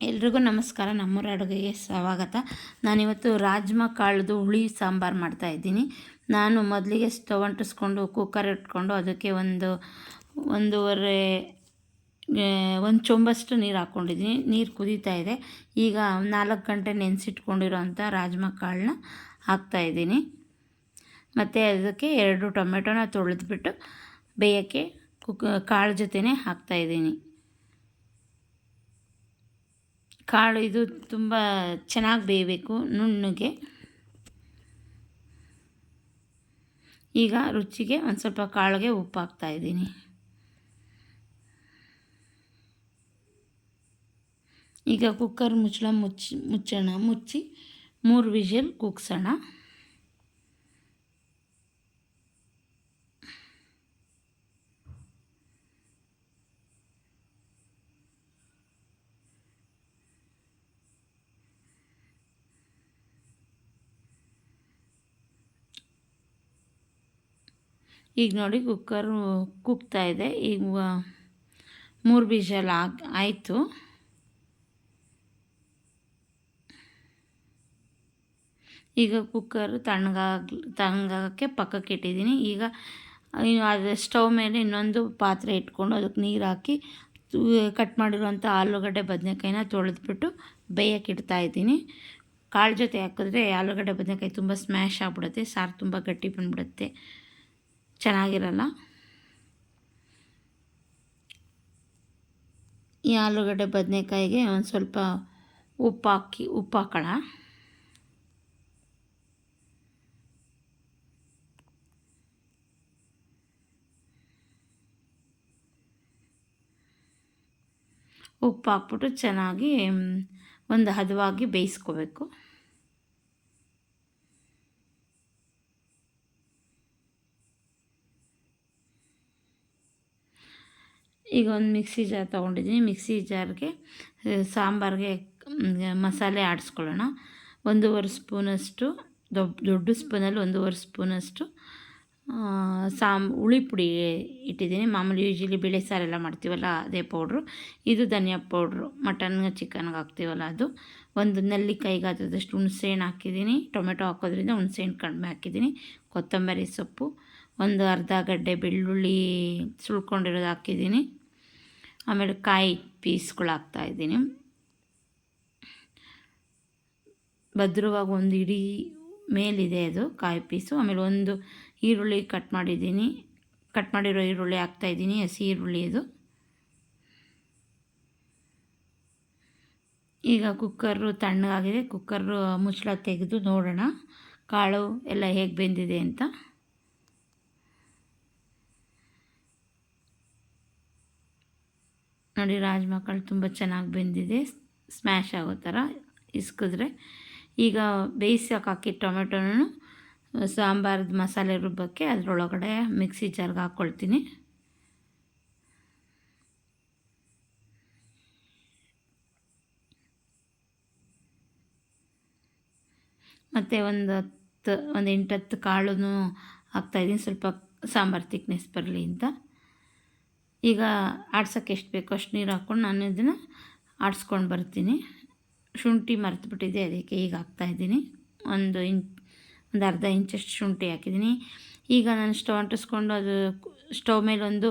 ಎಲ್ರಿಗೂ ನಮಸ್ಕಾರ, ನಮ್ಮೂರ ಅಡುಗೆಗೆ ಸ್ವಾಗತ. ನಾನಿವತ್ತು ರಾಜ್ಮಾ ಕಾಳ್ದು ಹುಳಿ ಸಾಂಬಾರು ಮಾಡ್ತಾಯಿದ್ದೀನಿ ನಾನು ಮೊದಲಿಗೆ ಸ್ಟವ್ ಅಂಟಿಸ್ಕೊಂಡು ಕುಕ್ಕರ್ ಇಟ್ಕೊಂಡು ಅದಕ್ಕೆ ಒಂದು, ಒಂದೂವರೆ ಒಂದು ಚೊಂಬಷ್ಟು ನೀರು ಹಾಕ್ಕೊಂಡಿದ್ದೀನಿ ನೀರು ಕುದೀತಾ ಇದೆ. ಈಗ ನಾಲ್ಕು ಗಂಟೆ ನೆನೆಸಿಟ್ಕೊಂಡಿರೋ ಅಂಥ ರಾಜ್ಮಾ ಕಾಳನ್ನ ಹಾಕ್ತಾಯಿದ್ದೀನಿ ಮತ್ತು ಅದಕ್ಕೆ ಎರಡು ಟೊಮೆಟೊನ ತೊಳೆದ್ಬಿಟ್ಟು ಬೇಯೋಕ್ಕೆ ಕುಕ್, ಕಾಳು ಜೊತೆನೇ ಹಾಕ್ತಾಯಿದ್ದೀನಿ ಕಾಳು ಇದು ತುಂಬ ಚೆನ್ನಾಗಿ ಬೇಯಬೇಕು ನುಣ್ಣಗೆ. ಈಗ ರುಚಿಗೆ ಒಂದು ಸ್ವಲ್ಪ ಕಾಳಿಗೆ ಉಪ್ಪು ಹಾಕ್ತಾಯಿದ್ದೀನಿ ಈಗ ಕುಕ್ಕರ್ ಮುಚ್ಚಳ ಮುಚ್ಚಿ ಮುಚ್ಚೋಣ ಮುಚ್ಚಿ ಮೂರು ವಿಷಲ್ ಕುಗ್ಸೋಣ ಈಗ ನೋಡಿ ಕುಕ್ಕರು ಇದೆ. ಈಗ ಮೂರು ಬೀಜಲ್ಲಿ ಆಗಿ ಆಯಿತು. ಈಗ ಕುಕ್ಕರ್ ತಣ್ಣಗಾಗಿ ತಣ್ಣಗಾಗಕ್ಕೆ ಪಕ್ಕಕ್ಕೆ ಇಟ್ಟಿದ್ದೀನಿ. ಈಗ ಅದು ಸ್ಟವ್ ಮೇಲೆ ಇನ್ನೊಂದು ಪಾತ್ರೆ ಇಟ್ಕೊಂಡು ಅದಕ್ಕೆ ನೀರು ಹಾಕಿ ಕಟ್ ಮಾಡಿರುವಂಥ ಆಲೂಗಡ್ಡೆ ಬದನೆಕಾಯಿನ ತೊಳೆದ್ಬಿಟ್ಟು ಬೇಯಕ್ಕೆ ಇಡ್ತಾ ಇದ್ದೀನಿ. ಕಾಳು ಜೊತೆ ಹಾಕಿದ್ರೆ ಆಲೂಗಡ್ಡೆ ಬದನೆಕಾಯಿ ತುಂಬ ಸ್ಮ್ಯಾಶ್ ಆಗಿಬಿಡುತ್ತೆ, ಸಾರು ತುಂಬ ಗಟ್ಟಿ ಬಂದುಬಿಡುತ್ತೆ. ಚೆನ್ನಾಗಿರಲ್ಲ? ಈ ಆಲೂಗಡ್ಡೆ ಬದನೆಕಾಯಿಗೆ ಒಂದು ಸ್ವಲ್ಪ ಉಪ್ಪು ಹಾಕಿ, ಉಪ್ಪು ಹಾಕೋಣ. ಉಪ್ಪು ಹಾಕ್ಬಿಟ್ಟು ಚೆನ್ನಾಗಿ ಒಂದು ಹದವಾಗಿ ಬೇಯಿಸ್ಕೋಬೇಕು. ಈಗ ಒಂದು ಮಿಕ್ಸಿ ಜಾರ್ ತೊಗೊಂಡಿದ್ದೀನಿ. ಮಿಕ್ಸಿ ಜಾರ್ಗೆ ಸಾಂಬಾರಿಗೆ ಮಸಾಲೆ ಆಡಿಸ್ಕೊಳ್ಳೋಣ. ಒಂದೂವರೆ ಸ್ಪೂನಷ್ಟು ದೊಡ್ಡ ದೊಡ್ಡ ಸ್ಪೂನಲ್ಲಿ ಒಂದೂವರೆ ಸ್ಪೂನಷ್ಟು ಸಾಂ, ಹುಳಿ ಪುಡಿ ಇಟ್ಟಿದ್ದೀನಿ. ಮಾಮೂಲಿ ಯೂಶಲಿ ಬೇಳೆ ಸಾರೆಲ್ಲ ಮಾಡ್ತೀವಲ್ಲ, ಅದೇ ಪೌಡ್ರು. ಇದು ಧನಿಯಾ ಪೌಡ್ರು ಮಟನ್ ಚಿಕನ್ಗೆ ಹಾಕ್ತೀವಲ್ಲ ಅದು. ಒಂದು ನೆಲ್ಲಿಕಾಯಿಗೆ ಆದಷ್ಟು ಹುಣಸೆಹಣ್ಣು ಹಾಕಿದ್ದೀನಿ. ಟೊಮೆಟೊ ಹಾಕೋದ್ರಿಂದ ಹುಣಸೆಹಣ್ಣು ಕಡಿಮೆ ಹಾಕಿದ್ದೀನಿ. ಕೊತ್ತಂಬರಿ ಸೊಪ್ಪು, ಒಂದು ಅರ್ಧ ಗಡ್ಡೆ ಬೆಳ್ಳುಳ್ಳಿ ಸುಳ್ಕೊಂಡಿರೋದು ಹಾಕಿದ್ದೀನಿ. ಆಮೇಲೆ ಕಾಯಿ ಪೀಸ್ಗಳು ಹಾಕ್ತಾಯಿದ್ದೀನಿ ಭದ್ರವಾಗಿ ಒಂದು ಇಡೀ ಮೇಲಿದೆ ಅದು ಕಾಯಿ ಪೀಸು. ಆಮೇಲೆ ಒಂದು ಈರುಳ್ಳಿ ಕಟ್ ಮಾಡಿದ್ದೀನಿ. ಕಟ್ ಮಾಡಿರೋ ಈರುಳ್ಳಿ ಹಾಕ್ತಾಯಿದ್ದೀನಿ ಹಸಿ ಈರುಳ್ಳಿ ಇದು ಈಗ ಕುಕ್ಕರು ತಣ್ಣಗಾಗಿದೆ. ಕುಕ್ಕರು ಮುಚ್ಚಳ ತೆಗೆದು ನೋಡೋಣ. ಕಾಳು ಎಲ್ಲ ಹೇಗೆ ಬೆಂದಿದೆ ಅಂತ. ನೋಡಿ ರಾಜ್ಮಾ ಕಾಳು ತುಂಬ ಚೆನ್ನಾಗಿ ಬೆಂದಿದೆ. ಸ್ಮ್ಯಾಶ್ ಆಗೋ ಥರ ಇಸ್ಕಿದ್ರೆ. ಈಗ ಬೇಯಿಸೋಕೆ ಹಾಕಿ ಟೊಮೆಟೊನೂ, ಸಾಂಬಾರದ ಮಸಾಲೆ ರುಬ್ಬಕ್ಕೆ ಅದರೊಳಗಡೆ ಮಿಕ್ಸಿ ಜಾರ್ಗೆ ಹಾಕ್ಕೊಳ್ತೀನಿ. ಮತ್ತು ಒಂದು ಹತ್ತು, ಒಂದು ಎಂಟು ಹತ್ತು ಕಾಳು ಹಾಕ್ತಾಯಿದ್ದೀನಿ ಸ್ವಲ್ಪ ಸಾಂಬಾರು ತಿಕ್ನೆಸ್ ಬರಲಿ ಅಂತ. ಈಗ ಆಡ್ಸೋಕ್ಕೆ ಎಷ್ಟು ಬೇಕೋ ಅಷ್ಟು ನೀರು ಹಾಕ್ಕೊಂಡು ನಾನು ಇದನ್ನು ಆಡಿಸ್ಕೊಂಡು ಬರ್ತೀನಿ. ಶುಂಠಿ ಮರೆತುಬಿಟ್ಟಿದೆ, ಅದಕ್ಕೆ ಈಗ ಹಾಕ್ತಾಯಿದ್ದೀನಿ ಒಂದು ಇಂಚ್ ಒಂದು ಅರ್ಧ ಇಂಚಷ್ಟು ಶುಂಠಿ ಹಾಕಿದ್ದೀನಿ. ಈಗ ನಾನು ಸ್ಟವ್ ಅಂಟಿಸ್ಕೊಂಡು ಅದು ಸ್ಟವ್ ಮೇಲೆ ಒಂದು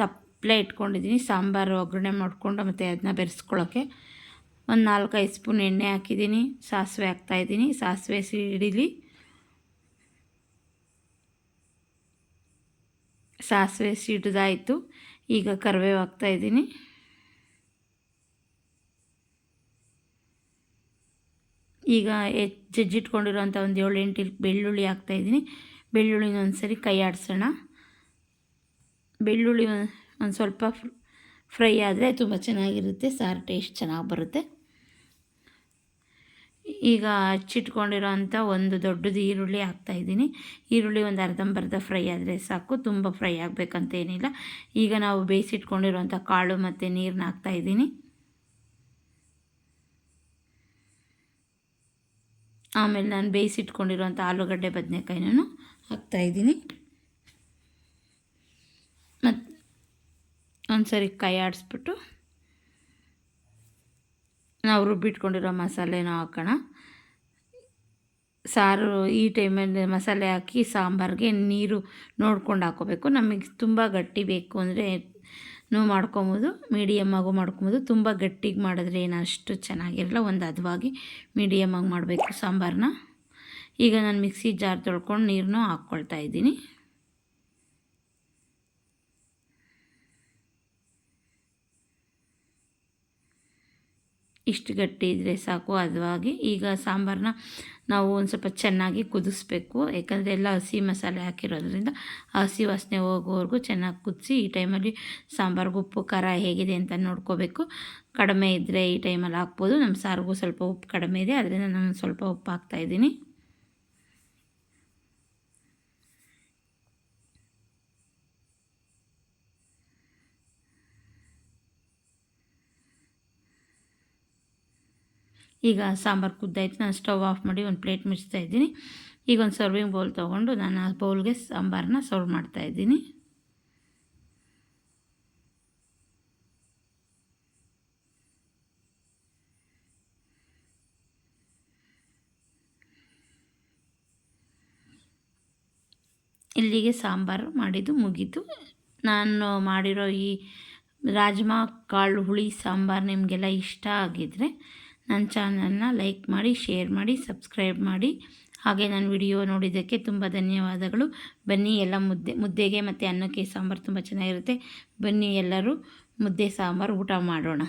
ತಪ್ಪಲೆ ಇಟ್ಕೊಂಡಿದ್ದೀನಿ. ಸಾಂಬಾರು ಒಗ್ಗರಣೆ ಮಾಡಿಕೊಂಡು ಮತ್ತು ಅದನ್ನ ಬೆರೆಸ್ಕೊಳ್ಳೋಕ್ಕೆ ಒಂದು ನಾಲ್ಕೈದು ಸ್ಪೂನ್ ಎಣ್ಣೆ ಹಾಕಿದ್ದೀನಿ. ಸಾಸಿವೆ ಹಾಕ್ತಾಯಿದ್ದೀನಿ ಸಾಸಿವೆ ಸಿಡಿಲಿ. ಸಾಸಿವೆ ಸಿಡಿದಾಯಿತು. ಈಗ ಕರಿಬೇವು ಹಾಕ್ತಾಯಿದ್ದೀನಿ ಈಗ ಜಜ್ಜಿಟ್ಕೊಂಡಿರೋಂಥ ಒಂದು ಏಳು ಎಂಟು ಬೆಳ್ಳುಳ್ಳಿ ಹಾಕ್ತಾಯಿದ್ದೀನಿ ಬೆಳ್ಳುಳ್ಳಿನ ಒಂದು ಸರಿ ಕೈ ಆಡಿಸೋಣ. ಬೆಳ್ಳುಳ್ಳಿ ಒಂದು ಸ್ವಲ್ಪ ಫ್ರೈ ಆದರೆ ತುಂಬ ಚೆನ್ನಾಗಿರುತ್ತೆ. ಸಾರು ಟೇಸ್ಟ್ ಚೆನ್ನಾಗಿ ಬರುತ್ತೆ. ಈಗ ಹಚ್ಚಿಟ್ಕೊಂಡಿರೋ ಅಂಥ ಒಂದು ದೊಡ್ಡದು ಈರುಳ್ಳಿ ಹಾಕ್ತಾಯಿದ್ದೀನಿ. ಈರುಳ್ಳಿ ಒಂದು ಅರ್ಧಂಬರ್ಧ ಫ್ರೈ ಆದರೆ ಸಾಕು, ತುಂಬ ಫ್ರೈ ಆಗಬೇಕಂತ ಏನಿಲ್ಲ. ಈಗ ನಾವು ಬೇಯಿಸಿಟ್ಕೊಂಡಿರೋಂಥ ಕಾಳು ಮತ್ತು ನೀರನ್ನ ಹಾಕ್ತಾಯಿದ್ದೀನಿ. ಆಮೇಲೆ ನಾನು ಬೇಯಿಸಿಟ್ಕೊಂಡಿರೋಂಥ ಆಲೂಗಡ್ಡೆ ಬದನೆಕಾಯಿನೂ ಹಾಕ್ತಾಯಿದ್ದೀನಿ. ಮತ್ತು ಒಂದು ಸರಿ ಕೈ ಆಡಿಸ್ಬಿಟ್ಟು ನಾವು ರುಬ್ಬಿಟ್ಕೊಂಡಿರೋ ಮಸಾಲೆನೂ ಹಾಕೋಣ. ಸಾರು ಈ ಟೈಮಲ್ಲಿ ಮಸಾಲೆ ಹಾಕಿ ಸಾಂಬಾರಿಗೆ ನೀರು ನೋಡ್ಕೊಂಡು ಹಾಕೋಬೇಕು. ನಮಗೆ ತುಂಬ ಗಟ್ಟಿ ಬೇಕು ಅಂದರೆ ನೂ ಮಾಡ್ಕೊಬೋದು ಮೀಡಿಯಮ್ಮಾಗೂ ಮಾಡ್ಕೊಬೋದು. ತುಂಬ ಗಟ್ಟಿಗೆ ಮಾಡಿದ್ರೆ ಏನು ಅಷ್ಟು ಚೆನ್ನಾಗಿರಲ್ಲ, ಒಂದು ಹದವಾಗಿ ಮೀಡಿಯಮ್ಮಾಗಿ ಮಾಡಬೇಕು ಸಾಂಬಾರನ್ನ ಈಗ ನಾನು ಮಿಕ್ಸಿ ಜಾರ್ ತೊಳ್ಕೊಂಡು ನೀರನ್ನೂ ಹಾಕ್ಕೊಳ್ತಾ ಇದ್ದೀನಿ. ಇಷ್ಟು ಗಟ್ಟಿ ಇದ್ದರೆ ಸಾಕು. ಅದುವಾಗಿ ಈಗ ಸಾಂಬಾರನ್ನ ನಾವು ಒಂದು ಸ್ವಲ್ಪ ಚೆನ್ನಾಗಿ ಕುದಿಸ್ಬೇಕು. ಯಾಕಂದರೆ ಎಲ್ಲ ಹಸಿ ಮಸಾಲೆ ಹಾಕಿರೋದ್ರಿಂದ ಹಸಿ ವಾಸನೆ ಹೋಗೋವರೆಗೂ ಚೆನ್ನಾಗಿ ಕುದಿಸಿ ಈ ಟೈಮಲ್ಲಿ ಸಾಂಬಾರ್ಗೆ ಉಪ್ಪು, ಖಾರ ಹೇಗಿದೆ ಅಂತ ನೋಡ್ಕೋಬೇಕು. ಕಡಿಮೆ ಇದ್ದರೆ ಈ ಟೈಮಲ್ಲಿ ಹಾಕ್ಬೋದು. ನಮ್ಮ ಸಾರಿಗೂ ಸ್ವಲ್ಪ ಉಪ್ಪು ಕಡಿಮೆ ಇದೆ. ಅದರಿಂದ ನಾನು ಸ್ವಲ್ಪ ಉಪ್ಪು ಹಾಕ್ತಾಯಿದ್ದೀನಿ ಈಗ ಸಾಂಬಾರು ಕುದ್ದಾಯ್ತು. ನಾನು ಸ್ಟವ್ ಆಫ್ ಮಾಡಿ ಒಂದು ಪ್ಲೇಟ್ ಮುಚ್ತಾ ಇದ್ದೀನಿ. ಈಗ ಒಂದು ಸರ್ವಿಂಗ್ ಬೌಲ್ ತೊಗೊಂಡು ನಾನು ಆ ಬೌಲ್ಗೆ ಸಾಂಬಾರನ್ನ ಸರ್ವ್ ಮಾಡ್ತಾಯಿದ್ದೀನಿ ಇಲ್ಲಿಗೆ ಸಾಂಬಾರು ಮಾಡಿದ್ದು ಮುಗೀತು. ನಾನು ಮಾಡಿರೋ ಈ ರಾಜ್ಮಾ ಕಾಳು ಹುಳಿ ಸಾಂಬಾರು ನಿಮಗೆಲ್ಲ ಇಷ್ಟ ಆಗಿದ್ದರೆ ನನ್ನ ಚಾನಲ್ನ ಲೈಕ್ ಮಾಡಿ, ಶೇರ್ ಮಾಡಿ, ಸಬ್ಸ್ಕ್ರೈಬ್ ಮಾಡಿ. ಹಾಗೆ ನನ್ನ ವಿಡಿಯೋ ನೋಡಿದ್ದಕ್ಕೆ ತುಂಬ ಧನ್ಯವಾದಗಳು. ಬನ್ನಿ ಎಲ್ಲ ಮುದ್ದೆ, ಮುದ್ದೆಗೆ ಮತ್ತು ಅನ್ನಕ್ಕೆ ಸಾಂಬಾರು ತುಂಬ ಚೆನ್ನಾಗಿರುತ್ತೆ. ಬನ್ನಿ ಎಲ್ಲರೂ ಮುದ್ದೆ ಸಾಂಬಾರು ಊಟ ಮಾಡೋಣ.